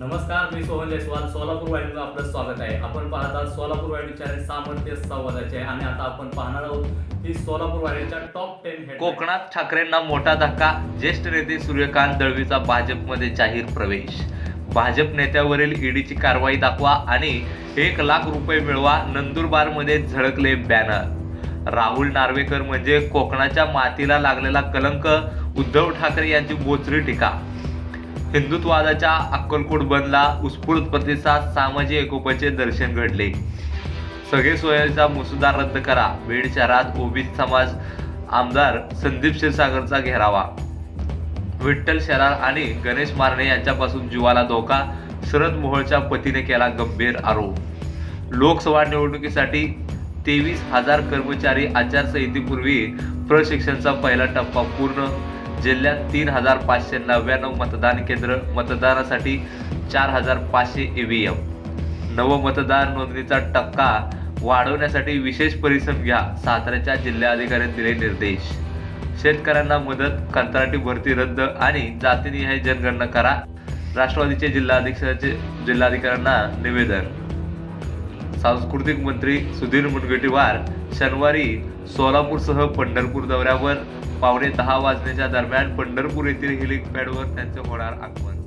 नमस्कार मी सोहन जयस्वाल सोलापूर वाहिनीला आपलं स्वागत आहे. आपण पाहत आहात सोलापूर वाहिनी सामर्थ्य संवादाचे आहे. आणि आता आपण पाहणार आहोत की सोलापूर वाहिनीच्या टॉप टेन कोकणात ठाकरेंना मोठा धक्का ज्येष्ठ नेते सूर्यकांत दळवीचा भाजपमध्ये जाहीर प्रवेश. भाजप नेत्यावरील ईडीची कारवाई दाखवा आणि एक लाख रुपये मिळवा नंदुरबारमध्ये झळकले बॅनर राहुल नार्वेकर म्हणजे कोकणाच्या मातीला लागलेला कलंक उद्धव ठाकरे यांची बोचरी टीका. हिंदुत्ववादाच्या अक्कलकोट बंदला उत्स्फूर्त प्रतिसाद सामाजिक एकोपाचे दर्शन घडले. सगळे सोयीचा मसुदा रद्द करा. बीड शहरात ओबीसी समाज आमदार संदीप क्षीरसागरचा घेरावा. विठ्ठल शरार आणि गणेश मारणे यांच्यापासून जीवाला धोका शरद मोहोळच्या पतीने केला गंभीर आरोप. लोकसभा निवडणुकीसाठी तेवीस हजार कर्मचारी आचारसंहितेपूर्वी प्रशिक्षणचा पहिला टप्पा पूर्ण जिल्ह्यात तीन हजार पाचशे नव्याण्णव मतदान केंद्र मतदानासाठी चार हजार पाचशे ईव्हीएम. नवमतदार नोंदणीचा टक्का वाढवण्यासाठी विशेष परिश्रम घ्या साताऱ्याच्या जिल्हाधिकाऱ्यांनी दिले निर्देश. शेतकऱ्यांना मदत कंत्राटी भरती रद्द आणि जातीनिहाय जनगणना करा. राष्ट्रवादीचे जिल्हाधीक्षाचे जिल्हाधिकाऱ्यांना निवेदन. सांस्कृतिक मंत्री सुधीर मुनगंटीवार शनिवारी सोलापूरसह पंढरपूर दौऱ्यावर. पावणे दहा वाजण्याच्या दरम्यान पंढरपूर येथील हेलिपॅडवर त्यांचं होणार आगमन.